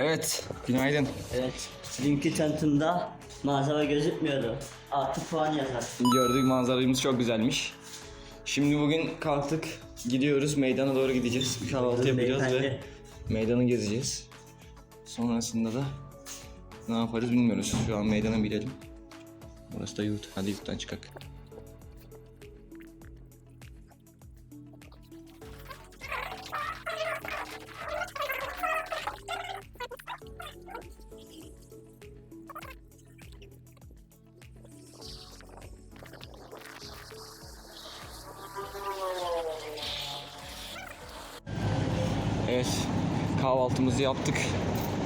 Evet, günaydın. Evet. Dünkü tanıtımda malzeme gözükmüyordu. 6 puan yazar. Gördük manzaramız çok güzelmiş. Şimdi bugün kalktık, gidiyoruz, meydana doğru gideceğiz. Bir kahvaltı yapacağız ve meydanı gezeceğiz. Sonrasında da ne yaparız bilmiyoruz. Şu an meydana gidelim. Burası da yurt. Hadi yurttan çıkak. Kahvaltımızı yaptık.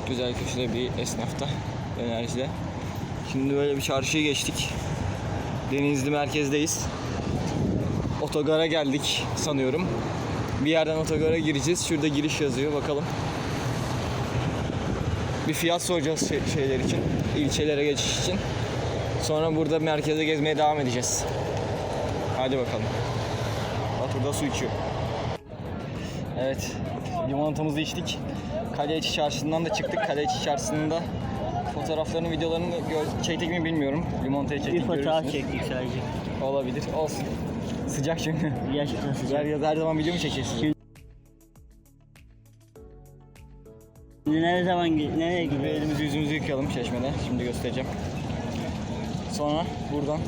Güzel köşede bir esnafta, enerjide. Şimdi böyle bir çarşıya geçtik. Denizli merkezdeyiz. Otogara geldik sanıyorum. Bir yerden otogara gireceğiz. Şurada giriş yazıyor bakalım. Bir fiyat soracağız şey- şeyler için. ilçelere geçiş için. Sonra burada merkeze gezmeye devam edeceğiz. Hadi bakalım. Bak burada su içiyor. Evet, limonatamızı içtik. Kale içi çarşısından da çıktık. Kale içi çarşısında fotoğraflarını, videolarını çektik mi bilmiyorum. Limonatayı Bir çektik fotoğraf görürsünüz. çektik sadece. Olabilir, olsun. Sıcak çünkü. Gerçekten Her, sıcak. yaz her zaman video mu çekiyorsunuz? Şimdi- ne zaman nereye Bir gidiyoruz? elimizi yüzümüzü yıkayalım çeşmede. Şimdi göstereceğim. Sonra buradan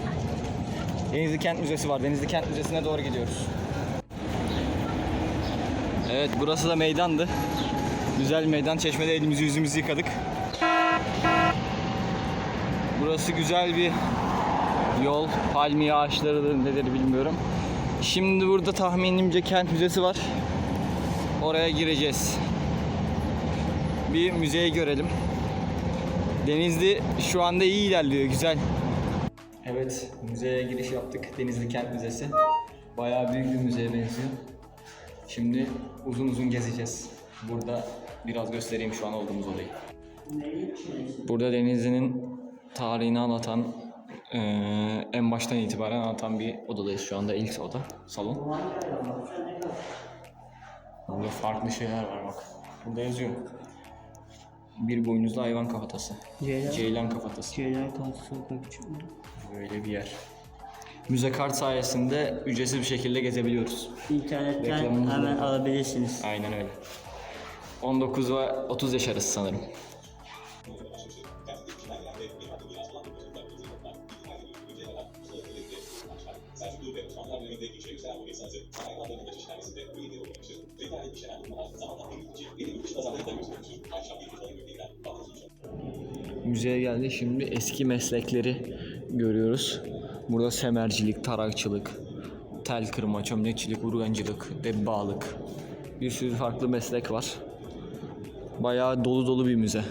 Denizli Kent Müzesi var. Denizli Kent Müzesi'ne doğru gidiyoruz. Evet burası da meydandı. Güzel meydan. Çeşmede elimizi yüzümüzü yıkadık. Burası güzel bir yol. Palmiye ağaçları nedir bilmiyorum. Şimdi burada tahminimce Kent Müzesi var. Oraya gireceğiz. Bir müzeyi görelim. Denizli şu anda iyi ilerliyor, güzel. Evet, müzeye giriş yaptık. Denizli Kent Müzesi. Bayağı büyük bir müzeye benziyor. Şimdi uzun uzun gezeceğiz. Burada biraz göstereyim şu an olduğumuz odayı. Burada Denizli'nin tarihini anlatan, eee, en baştan itibaren anlatan bir odadayız şu anda. ilk oda, salon. Burada farklı şeyler var bak. Burada yazıyor. Bir boynuzlu hayvan kafatası. Ceylan. Ceylan kafatası. Ceylan Kansı Sokak çıkıyor. Böyle bir yer. Müze kart sayesinde ücretsiz bir şekilde gezebiliyoruz. İnternetten Reklamımız hemen var. alabilirsiniz. Aynen öyle. 19 ve 30 yaş arası sanırım. Müzeye geldik. Şimdi eski meslekleri görüyoruz. Burada semercilik, tarakçılık, tel kırma, çömlekçilik, urgancılık, debbağlık. Bir sürü farklı meslek var. Bayağı dolu dolu bir müze.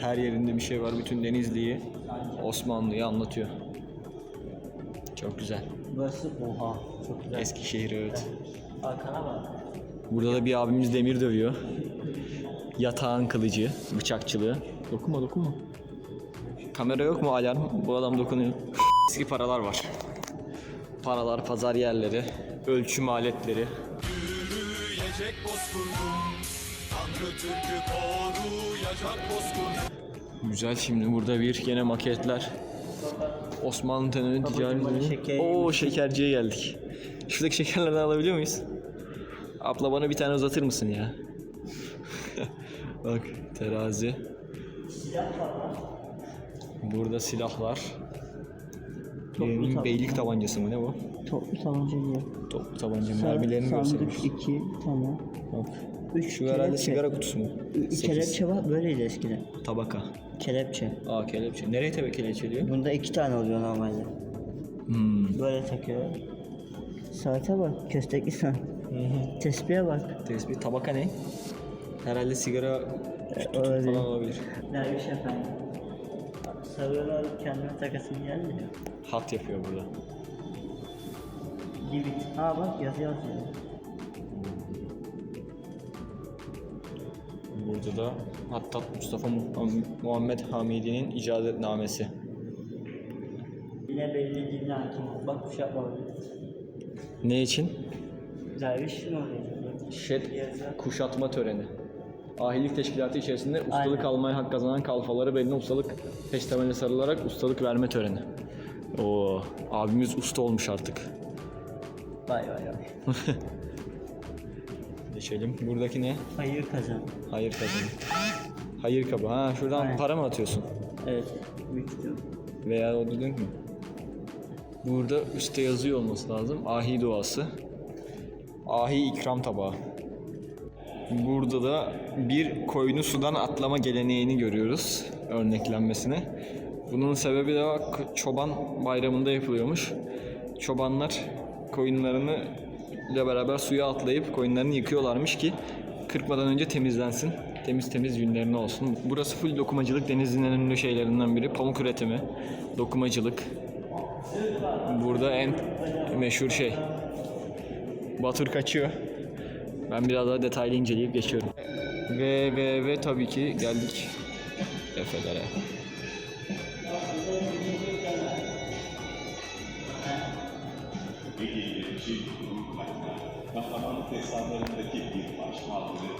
Her yerinde bir şey var. Bütün Denizli'yi, Osmanlı'yı anlatıyor. Çok güzel. Burası oha çok güzel. Eskişehir evet. Arkana bak. Burada da bir abimiz demir dövüyor. Yatağın kılıcı, bıçakçılığı. Dokunma dokunma. Kamera yok mu alarm? Bu adam dokunuyor. Eski paralar var. Paralar, pazar yerleri, ölçüm aletleri. Yürüyecek bozkurdum Tanrı Türk'ü koruyacak bozkurdum Güzel şimdi burada bir gene maketler. Osmanlı Tenörü Ticari Oo şekerciye geldik. Şuradaki şekerlerden alabiliyor muyuz? Abla bana bir tane uzatır mısın ya? Bak terazi. Burada silahlar. Benim tabanca. beylik tabancası mı ne bu? Toplu tabanca diyor. Toplu tabanca mermilerini göstermiş. Sandık 2 tamam. Bak. 3 Şu herhalde sigara kutusu mu? Sekiz. Kelepçe var böyleydi eskiden. Tabaka. Kelepçe. Aa kelepçe. Nereye tabi kelepçe diyor? Bunda iki tane oluyor normalde. Hmm. Böyle takıyor. Saate bak. Köstekli saat. Tespihe bak. Tespih tabaka ne? Herhalde sigara tutup öyle. falan olabilir. Derviş efendi. Sarıyorlar kendine takasın geldi. Hat yapıyor burada. Gibit. Ha bak yazı yazıyor. Burada da hatta Mustafa Mu- Muhammed Hamidi'nin icazetnamesi. Yine belli dinle hakim. Bak kuşak var. Ne için? Derviş mi oluyor? Şet kuşatma töreni. Ahilik teşkilatı içerisinde ustalık Aynen. almaya hak kazanan kalfaları beline ustalık peştemeline sarılarak ustalık verme töreni. Oo, abimiz usta olmuş artık. Vay vay vay. Geçelim. Buradaki ne? Hayır kazan. Hayır kazanı. Hayır kabı. Ha şuradan Aynen. para mı atıyorsun? Evet. Büyük ihtimal. Veya o dedin mi? Burada üstte yazıyor olması lazım. Ahi duası. Ahi ikram tabağı. Burada da bir koyunu sudan atlama geleneğini görüyoruz örneklenmesine. Bunun sebebi de çoban bayramında yapılıyormuş. Çobanlar koyunlarını ile beraber suya atlayıp koyunlarını yıkıyorlarmış ki kırpmadan önce temizlensin. Temiz temiz günlerine olsun. Burası full dokumacılık. Denizli'nin en ünlü şeylerinden biri. Pamuk üretimi, dokumacılık. Burada en meşhur şey. Batur kaçıyor. Ben biraz daha detaylı inceleyip geçiyorum. Ve ve ve tabii ki geldik Efe'lere. kahramanlık destanlarındaki bir baş mağduru,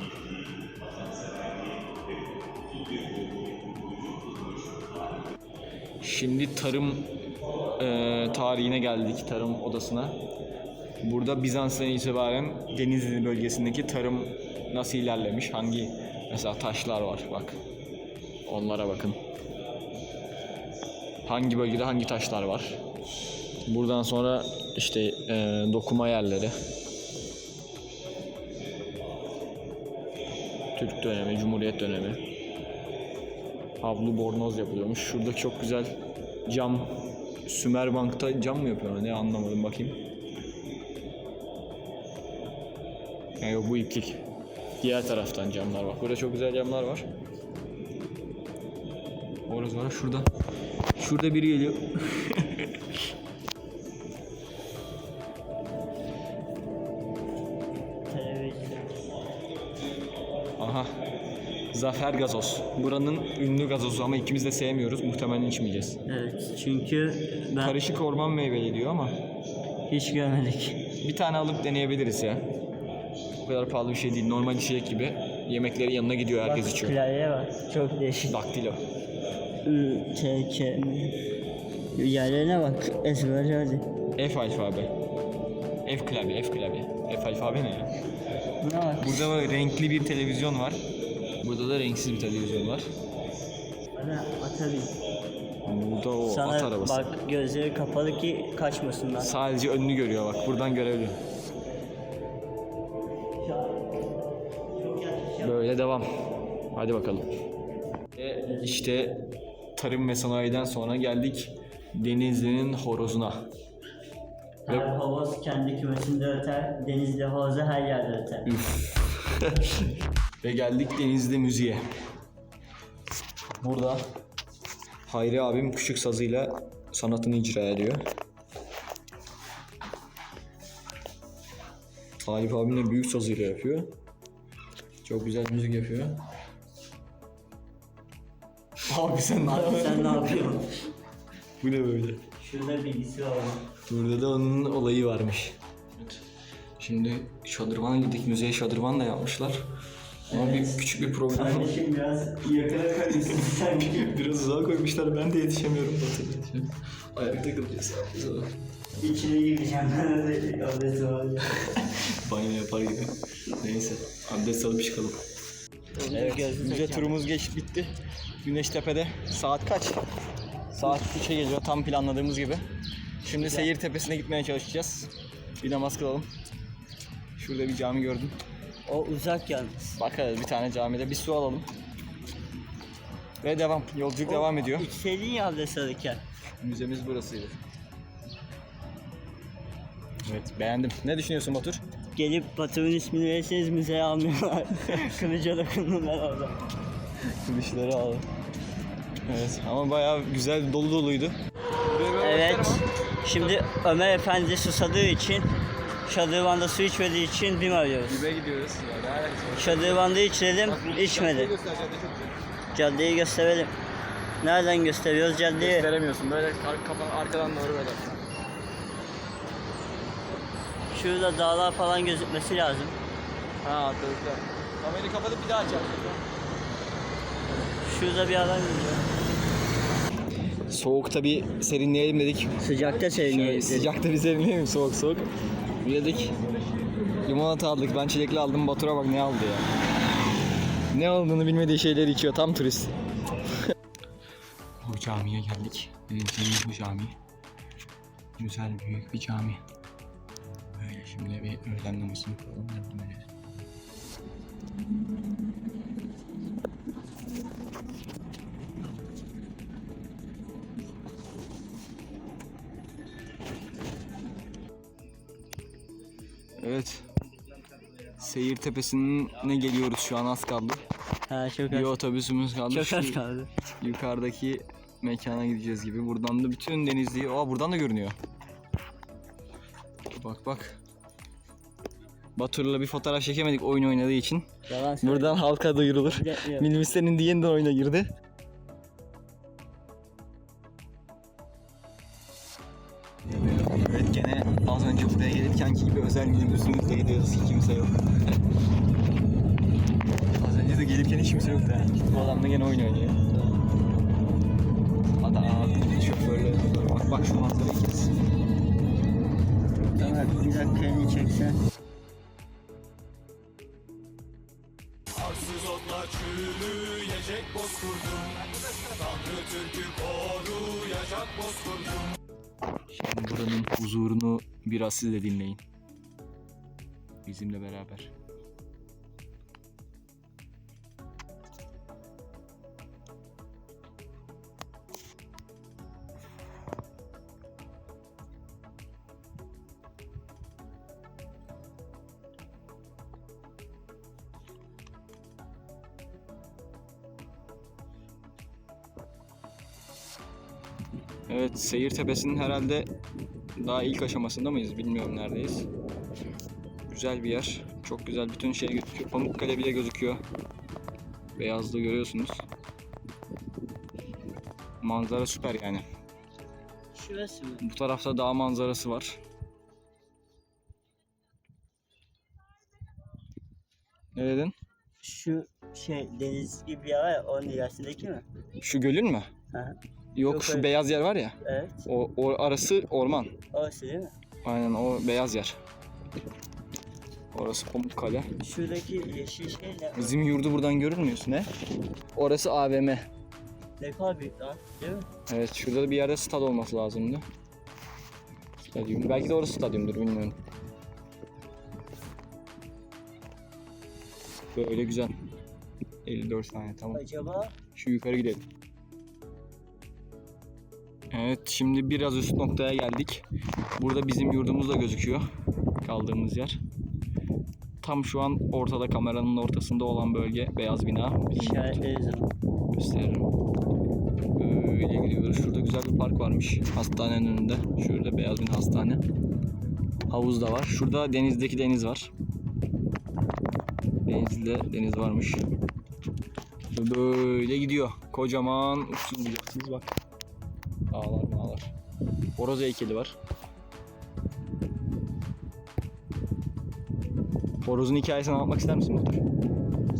yiğitliği, vatanseverliği ve kutsal bir Şimdi tarım eee, tarihine geldik, tarım odasına. Burada Bizans'tan itibaren Denizli bölgesindeki tarım nasıl ilerlemiş, hangi mesela taşlar var bak. Onlara bakın. Hangi bölgede hangi taşlar var. Buradan sonra işte eee, dokuma yerleri. Türk dönemi, Cumhuriyet dönemi. Havlu bornoz yapılıyormuş. Şurada çok güzel cam Sümerbank'ta cam mı yapıyorlar? Ne anlamadım bakayım. Ya yok bu iplik. Diğer taraftan camlar bak. Burada çok güzel camlar var. Orası var. Şurada. Şurada biri geliyor. Aha. Zafer gazoz. Buranın ünlü gazozu ama ikimiz de sevmiyoruz. Muhtemelen içmeyeceğiz. Evet. Çünkü ben Karışık orman meyveli diyor ama hiç görmedik. bir tane alıp deneyebiliriz ya. O kadar pahalı bir şey değil. Normal içecek gibi. Yemekleri yanına gidiyor herkes Bak, içiyor. Klavye var. Çok değişik. Daktilo. I, T, K, M. Yerlerine bak. Ezber hadi. F alfabe. F klavye, F klavye. F alfabe ne ya? Buna bak. Burada böyle renkli bir televizyon var. Burada da renksiz bir televizyon var. Bana atabilir. Burada o Sana at arabası. bak gözleri kapalı ki kaçmasınlar. Sadece önünü görüyor bak. Buradan görebiliyor. Devam. Hadi bakalım. Ve işte tarım ve sanayiden sonra geldik Denizli'nin horozuna. Her horoz kendi kümesinde öter. Denizde horozu her yerde öter. Ve geldik Denizli Müziğe. Burada Hayri abim küçük sazıyla sanatını icra ediyor. Talip abim de büyük sazıyla yapıyor. Çok güzel müzik yapıyor. Abi sen ne Abi sen ne yapıyorsun? Bu ne böyle? Şurada bilgisi var. Burada da onun olayı varmış. Şimdi şadırvana gittik. Müzeye şadırvan da yapmışlar. Ama bir küçük bir problem var. Kardeşim biraz yakına koymuşsun sen. Biraz uzağa koymuşlar. Ben de yetişemiyorum. Ayakta kalacağız. İçine gireceğim ben de adresi var. Banyo yapar gibi. Neyse. Abdest alıp çıkalım. Evet. Müze turumuz geç bitti. Güneş Tepe'de. Saat kaç? Saat 3'e geliyor tam planladığımız gibi. Şimdi Seyir Tepesi'ne gitmeye çalışacağız. Bir namaz kılalım. Şurada bir cami gördüm. O uzak yalnız. Bakarız bir tane camide bir su alalım. Ve devam. Yolculuk devam ediyor. İçseydin ya alırken. Müzemiz burasıydı. Evet beğendim. Ne düşünüyorsun Batur? Gelip Batur'un ismini verirseniz müzeye almıyorlar. Kılıca dokundular orada. Kılıçları al. Evet ama bayağı güzel dolu doluydu. Evet. Şimdi Ömer Efendi susadığı için Şadırvan'da su içmediği için BİM arıyoruz. Dibe gidiyoruz. Şadırvan'da içelim, içmedi. Caddeyi gösterelim. Nereden gösteriyoruz caddeyi? Gösteremiyorsun. Böyle kafan arkadan doğru böyle. Şurada dağlar falan gözükmesi lazım. Ha atladıklar. Kamerayı kapatıp bir daha açacağım. Şurada bir adam gidiyor. Soğukta bir serinleyelim dedik. Sıcakta serinleyelim. sıcakta bir serinleyelim soğuk soğuk. Bir dedik limonata aldık. Ben çilekli aldım. Batur'a bak ne aldı ya. Ne aldığını bilmediği şeyleri içiyor. Tam turist. bu camiye geldik. Denizli'nin bu cami. Güzel büyük bir cami. Böyle şimdi bir öğlen namazını kılalım. Seyir tepesine geliyoruz şu an az kaldı. Ha çok Bir az. otobüsümüz kaldı. Çok Şu az kaldı. Yukarıdaki mekana gideceğiz gibi. Buradan da bütün denizliği... Aa buradan da görünüyor. Bak bak. Batur'la bir fotoğraf çekemedik oyun oynadığı için. Yalan söyle. Buradan halka duyurulur. Diyen de oyuna girdi. Önce buraya gelirkenki gibi özel minibüsümüzle gidiyoruz ki kimse yok. az önce de gelirken hiç kimse yoktu ha. Bu adam da gene oyun oynuyor. Abi şoförle bak bak şu manzarayı kes. Tamam bir dakika elini çeksen. Arsız otlar çürüyecek bozkurdum Tanrı Türk'ü koruyacak bozkurdum Şimdi buranın huzurunu biraz siz de dinleyin. Bizimle beraber. Seyir Tepesi'nin herhalde daha ilk aşamasında mıyız bilmiyorum neredeyiz. Güzel bir yer. Çok güzel bütün şey gözüküyor. Pamukkale bile gözüküyor. Beyazlığı görüyorsunuz. Manzara süper yani. Şurası mı? Bu tarafta dağ manzarası var. Ne dedin? Şu şey deniz gibi bir yer var ya onun ilerisindeki mi? Şu gölün mü? Hı. Yok, Yok, şu hayır. beyaz yer var ya. Evet. O, o arası orman. Orası değil mi? Aynen o beyaz yer. Orası Pamukkale. Şuradaki yeşil şey ne? Bizim yurdu buradan görünmüyorsun ne? Orası AVM. Ne kadar büyük lan değil mi? Evet şurada da bir yerde stad olması lazımdı. Stadyum. Belki de orası stadyumdur bilmiyorum. Böyle güzel. 54 saniye tamam. Acaba Şu yukarı gidelim. Evet şimdi biraz üst noktaya geldik. Burada bizim yurdumuz da gözüküyor. Kaldığımız yer. Tam şu an ortada kameranın ortasında olan bölge beyaz bina. işaretleriz. Gösteririm. Böyle gidiyoruz. Şurada güzel bir park varmış. Hastanenin önünde. Şurada beyaz bir hastane. Havuz da var. Şurada denizdeki deniz var. Denizde deniz varmış. Böyle gidiyor. Kocaman uçsuz bucaksız bak. Dağlar dağlar. Horoz heykeli var. Horozun hikayesini anlatmak ister misin Batur?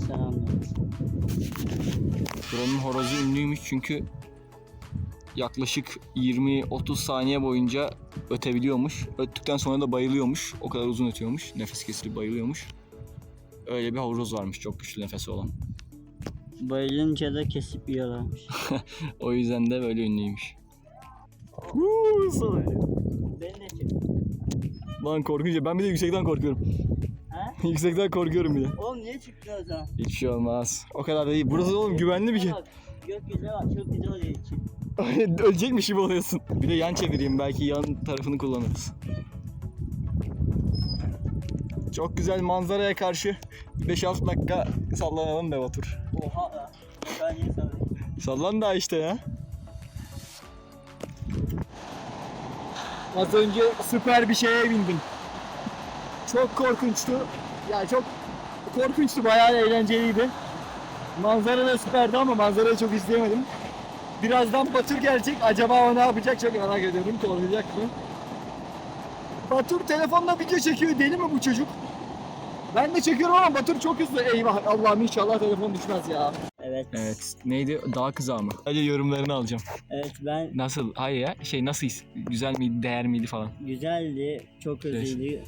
Sen anlat. Buranın horozu ünlüymüş çünkü yaklaşık 20-30 saniye boyunca ötebiliyormuş. Öttükten sonra da bayılıyormuş. O kadar uzun ötüyormuş. Nefes kesilip bayılıyormuş. Öyle bir horoz varmış çok güçlü nefesi olan. Bayılınca da kesip yiyorlarmış. O yüzden de böyle ünlüymüş. Beni de çek. Lan korkunca ben bir de yüksekten korkuyorum. Ha? yüksekten korkuyorum bir de. Oğlum niye çıktın o zaman? Hiçbir şey olmaz. O kadar da değil. Burası oğlum güvenli bir şey. Bak, Gökyüzü var çok güzel oluyor için. Ölecekmiş gibi oluyorsun. Bir de yan çevireyim belki yan tarafını kullanırız. Çok güzel manzaraya karşı 5-6 dakika sallanalım be Batur. Oha ya. Ben niye sana? Sallan da işte ya. Az önce süper bir şeye bindim. Çok korkunçtu. Ya çok korkunçtu, bayağı eğlenceliydi. Manzara da süperdi ama manzarayı çok izleyemedim. Birazdan Batur gelecek. Acaba o ne yapacak çok merak ediyorum. Korkacak mı? Batur telefonla video çekiyor. Deli mi bu çocuk? Ben de çekiyorum ama Batur çok hızlı. Eyvah Allah'ım inşallah telefon düşmez ya. Evet. Evet. Neydi? Dağ kızağı mı? Hadi yorumlarını alacağım. Evet ben Nasıl? Hayır ya. Şey nasıl? his- Güzel miydi? Değer miydi falan? güzeldi, çok hızlıydı.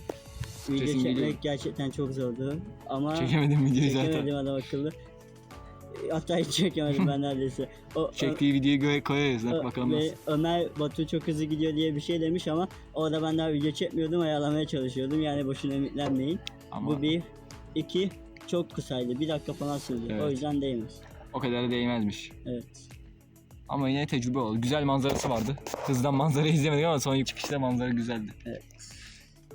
Video çekmek geliyor. gerçekten çok zordu. Ama Çekemedim videoyu zaten. çekemedim adam akıllı. Hatta hiç çekemedim ben neredeyse. O, Çektiği videoyu gö- koyarız. Ö- Bakalım ve nasıl. Ömer Batu çok hızlı gidiyor diye bir şey demiş ama orada ben daha video çekmiyordum ayarlamaya çalışıyordum yani boşuna ümitlenmeyin. Ama Bu bir, iki çok kısaydı bir dakika falan sürdü Evet. o yüzden değmez. O kadar da değmezmiş. Evet. Ama yine tecrübe oldu. Güzel manzarası vardı. Hızdan manzara izlemedik ama son çıkışta manzara güzeldi. Evet.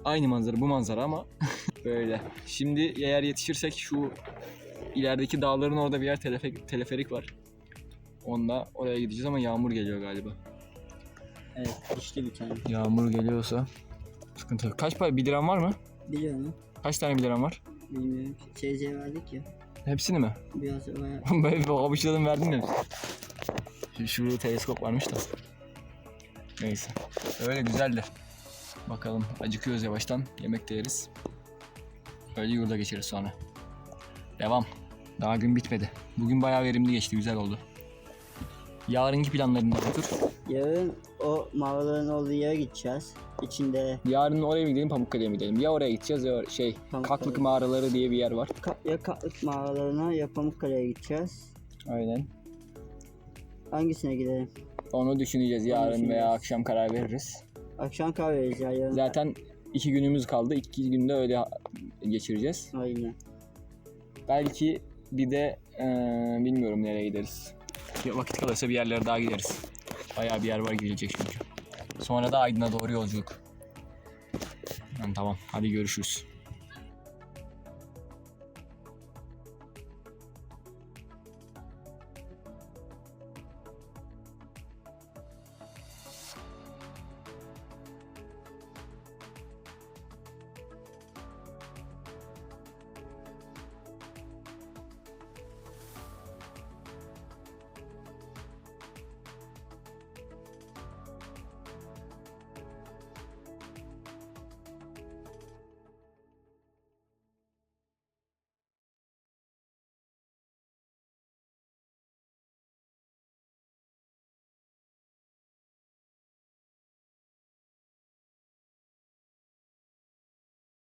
Aynı manzara bu manzara ama böyle. Şimdi eğer yetişirsek şu ilerideki dağların orada bir yer telefe- teleferik var. Onda oraya gideceğiz ama yağmur geliyor galiba. Evet düştü bir tane. Yağmur geliyorsa sıkıntı yok. Kaç para? 1 liram var mı? Biliyor musun? Kaç tane 1 liram var? Bilmiyorum. Şeyce verdik ya. Hepsini mi? Biraz bayağı Böyle bir avuçladım verdim mi? Şu, şurada teleskop varmış da. Neyse. Öyle güzeldi. Bakalım acıkıyoruz yavaştan. Yemek de yeriz. Öyle yurda geçeriz sonra. Devam. Daha gün bitmedi. Bugün bayağı verimli geçti. Güzel oldu. Yarınki planların ne Batur? Yarın o mağaraların olduğu yere gideceğiz. İçinde Yarın oraya mı gidelim Pamukkale'ye mi gidelim? Ya oraya gideceğiz ya şey Pamukkale. Kaklık Mağaraları diye bir yer var. ka- ya Katlık mağaralarına ya Pamukkale'ye gideceğiz. Aynen. Hangisine gidelim? Onu düşüneceğiz yarın veya düşüneceğiz. akşam karar veririz. Akşam kahve veririz ya yarın. Zaten iki günümüz kaldı. İki günde öyle geçireceğiz. Aynen. Belki bir de eee, bilmiyorum nereye gideriz. Vakit kalırsa bir yerlere daha gideriz. Bayağı bir yer var gidilecek çünkü. Sonra da Aydın'a doğru yolculuk. Yani tamam hadi görüşürüz.